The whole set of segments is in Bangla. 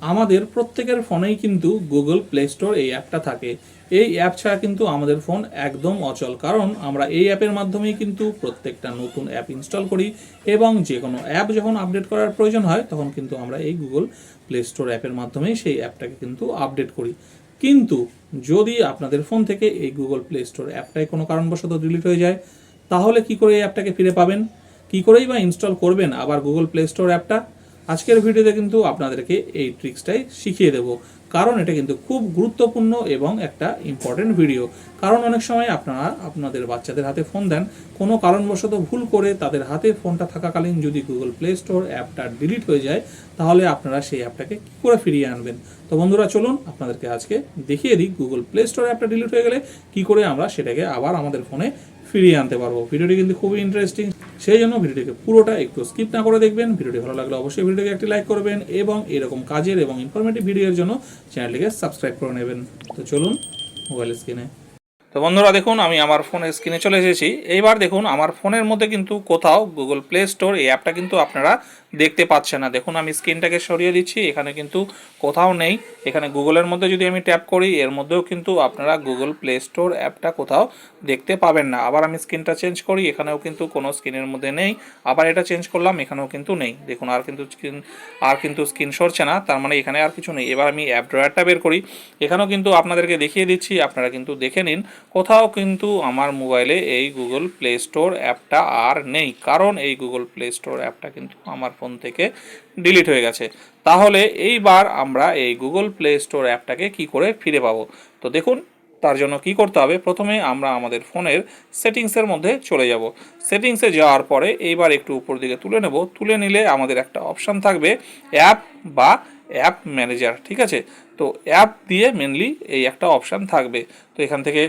আমাদের প্রত্যেকের ফোনেই কিন্তু গুগল প্লে স্টোর এই অ্যাপটা থাকে। এই অ্যাপ ছাড়া কিন্তু আমাদের ফোন একদম অচল, কারণ আমরা এই অ্যাপের মাধ্যমেই কিন্তু প্রত্যেকটা নতুন অ্যাপ ইনস্টল করি এবং যে কোনো অ্যাপ যখন আপডেট করার প্রয়োজন হয়, তখন কিন্তু আমরা এই গুগল প্লে স্টোর অ্যাপের মাধ্যমেই সেই অ্যাপটাকে কিন্তু আপডেট করি। কিন্তু যদি আপনাদের ফোন থেকে এই গুগল প্লে স্টোর অ্যাপটাই কোনো কারণবশত ডিলিট হয়ে যায়, তাহলে কি করে এই অ্যাপটাকে ফিরে পাবেন? কি করেই বা ইনস্টল করবেন আবার গুগল প্লে স্টোর অ্যাপটা? আজকের ভিডিওতে কিন্তু আপনাদেরকে এই ট্রিক্সটাই শিখিয়ে দেব। কারণ এটা কিন্তু খুব গুরুত্বপূর্ণ এবং একটা ইম্পর্টেন্ট ভিডিও কারণ অনেক সময় আপনারা আপনাদের বাচ্চাদের হাতে ফোন দেন, কোনো কারণবশত ভুল করে তাদের হাতে ফোনটা থাকাকালীন যদি গুগল প্লে স্টোর অ্যাপটা ডিলিট হয়ে যায়, তাহলে আপনারা সেই অ্যাপটাকে কী করে ফিরিয়ে আনবেন? তো বন্ধুরা, চলুন আপনাদেরকে আজকে দেখিয়ে দিই গুগল প্লে স্টোর অ্যাপটা ডিলিট হয়ে গেলে কি করে আমরা সেটাকে আবার আমাদের ফোনে ফিরিয়ে আনতে পারব। ভিডিওটি কিন্তু খুবই ইন্টারেস্টিং সেই জন্য ভিডিওটিকে পুরোটা একটু স্কিপ না করে দেখবেন। ভিডিওটি ভালো লাগলে অবশ্যই ভিডিওটিকে একটি লাইক করবেন এবং এরকম কাজের এবং ইনফরমেটিভ ভিডিওর জন্য চ্যানেলটিকে সাবস্ক্রাইব করে নেবেন। তো চলুন মোবাইল স্ক্রিনে তো বন্ধুরা দেখুন, আমি আমার ফোনের স্ক্রিনে চলে এসেছি। এইবার দেখুন, আমার ফোনের মধ্যে কিন্তু কোথাও গুগল প্লে স্টোর এই অ্যাপটা কিন্তু আপনারা দেখতে পাচ্ছেন না। দেখুন, আমি স্ক্রিনটাকে সরিয়ে দিচ্ছি, এখানে কিন্তু কোথাও নেই। এখানে গুগলের মধ্যে যদি আমি ট্যাপ করি, এর মধ্যেও কিন্তু আপনারা গুগল প্লে স্টোর অ্যাপটা কোথাও দেখতে পাবেন না। আবার আমি স্ক্রিনটা চেঞ্জ করি, এখানেও কিন্তু কোনো স্ক্রিনের মধ্যে নেই। আবার এটা চেঞ্জ করলাম, এখানেও কিন্তু নেই। দেখুন, আর কিন্তু স্ক্রিন আর কিন্তু স্ক্রিন সরছে না, তার মানে এখানে আর কিছু নেই। এবার আমি অ্যাপ ড্রয়ারটা বের করি। এখানেও কিন্তু আপনাদেরকে দেখিয়ে দিচ্ছি, আপনারা কিন্তু দেখে নিন কোথাও কিন্তু আমার মোবাইলে এই গুগল প্লে স্টোর অ্যাপটা আর নেই, কারণ এই গুগল প্লে স্টোর অ্যাপটা কিন্তু আমার ফোন থেকে ডিলিট হয়ে গেছে। তাহলে এইবার আমরা এই গুগল প্লে স্টোর অ্যাপটাকে কি করে ফিরে পাবো? তো দেখুন, তার জন্য কি করতে হবে? প্রথমে আমরা আমাদের ফোনের সেটিংসের মধ্যে চলে যাব। সেটিংসে যাওয়ার পরে এইবার একটু উপর দিকে তুলে নেব। তুলে নিলে আমাদের একটা অপশান থাকবে, অ্যাপ বা অ্যাপ ম্যানেজার, ঠিক আছে? তো অ্যাপ দিয়ে মেনলি এই একটা অপশান থাকবে। তো এখান থেকে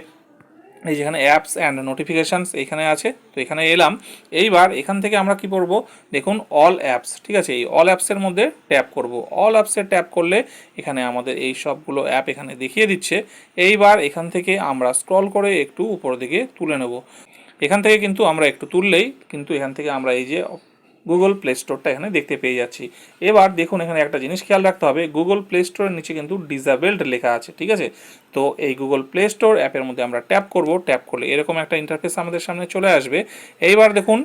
এই যেখানে অ্যাপস অ্যান্ড নোটিফিকেশানস এখানে আছে, তো এখানে এলাম। এইবার এখান থেকে আমরা কি করব? দেখুন অল অ্যাপস ঠিক আছে? এই অল অ্যাপসের মধ্যে ট্যাপ করব। অল অ্যাপসে ট্যাপ করলে এখানে আমাদের এই সবগুলো অ্যাপ এখানে দেখিয়ে দিচ্ছে। এইবার এখান থেকে আমরা স্ক্রল করে একটু উপর দিকে তুলে নেব। এখান থেকে কিন্তু আমরা একটু তুললেই কিন্তু এখান থেকে আমরা এই যে গুগল প্লে স্টোরটা এখানে দেখতে পেয়ে যাচ্ছি। এবার দেখুন, এখানে একটা জিনিস খেয়াল রাখতে হবে। গুগল প্লে স্টোরের নিচে কিন্তু ডিজাবেলড লেখা আছে, ঠিক আছে? তো এই গুগল প্লে স্টোর অ্যাপের মধ্যে আমরা ট্যাপ করব। ট্যাপ করলে এরকম একটা ইন্টারফেস আমাদের সামনে চলে আসবে। এইবার দেখুন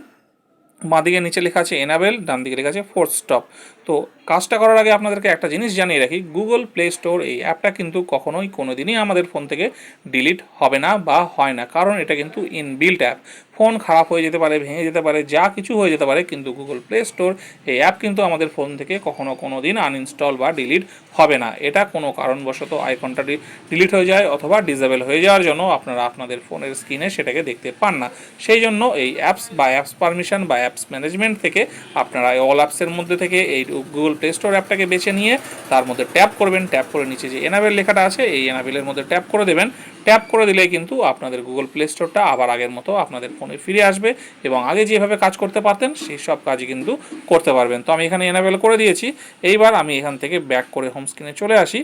বাঁদিকে নিচে লেখা আছে এনাবেল ডান দিকে লেখা আছে ফোর্থ স্টপ তো কাজটা করার আগে আপনাদেরকে একটা জিনিস জানিয়ে রাখি গুগল প্লে স্টোর এই অ্যাপটা কিন্তু কখনোই কোনো দিনই আমাদের ফোন থেকে ডিলিট হবে না বা হয় না। কারণ এটা কিন্তু ইনবিল্ট অ্যাপ ফোন খারাপ হয়ে যেতে পারে, ভেঙে যেতে পারে, যা কিছু হয়ে যেতে পারে, কিন্তু গুগল প্লে স্টোর এই অ্যাপ কিন্তু আমাদের ফোন থেকে কখনো কোনো দিন আনইনস্টল বা ডিলিট হবে না। এটা কোনো কারণবশত আইকনটা ডিলিট হয়ে যায় অথবা ডিজেবল হয়ে যাওয়ার জন্য আপনারা আপনাদের ফোনের স্ক্রিনে সেটাকে দেখতে পান না। সেই জন্য এই অ্যাপস বা অ্যাপস পারমিশন বা অ্যাপস ম্যানেজমেন্ট থেকে আপনারা অল অ্যাপসের মধ্যে থেকে এই গুগল প্লে স্টোর অ্যাপটাকে বেছে নিয়ে তার মধ্যে ট্যাপ করবেন। ট্যাপ করে নিচে যে এনাবেল লেখাটা আছে, এই এনাবেলের মধ্যে ট্যাপ করে দেবেন। ট্যাপ করে দিলে কিন্তু আপনাদের গুগল প্লে স্টোরটা আবার আগের মতো আপনাদের ফোনে ফিরে আসবে এবং আগে যেভাবে কাজ করতে পারতেন, সেই সব কাজই কিন্তু করতে পারবেন। তো আমি এখানে এনাবেল করে দিয়েছি। এইবার আমি এখান থেকে ব্যাক করে হোম স্ক্রিনে চলে আসি।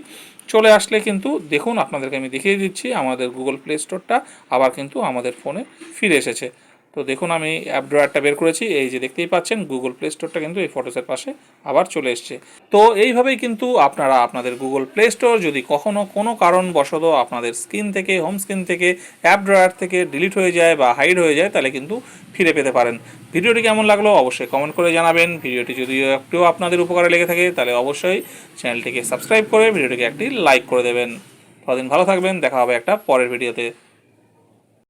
চলে আসলে কিন্তু দেখুন, আপনাদেরকে আমি দেখিয়ে দিচ্ছি, আমাদের গুগল প্লে স্টোরটা আবার কিন্তু আমাদের ফোনে ফিরে এসেছে। তো দেখুন, আমি অ্যাপ ড্রয়ারটা বের করেছি। এই যে দেখতেই পাচ্ছেন গুগল প্লে স্টোরটা কিন্তু এই ফটোসের পাশে আবার চলে এসছে। তো এইভাবেই কিন্তু আপনারা আপনাদের গুগল প্লে স্টোর যদি কখনও কোনো কারণবশত আপনাদের স্ক্রিন থেকে হোম স্ক্রিন থেকে অ্যাপ ড্রয়ার থেকে ডিলিট হয়ে যায় বা হাইড হয়ে যায়, তাহলে কিন্তু ফিরে পেতে পারেন। ভিডিওটি কেমন লাগল অবশ্যই কমেন্ট করে জানাবেন। ভিডিওটি যদি একটু আপনাদের উপকারে লেগে থাকে, তাহলে অবশ্যই চ্যানেলটিকে সাবস্ক্রাইব করে, ভিডিওটিকে একটি লাইক করে দেবেন। ততদিন ভালো থাকবেন, দেখা হবে একটা পরের ভিডিওতে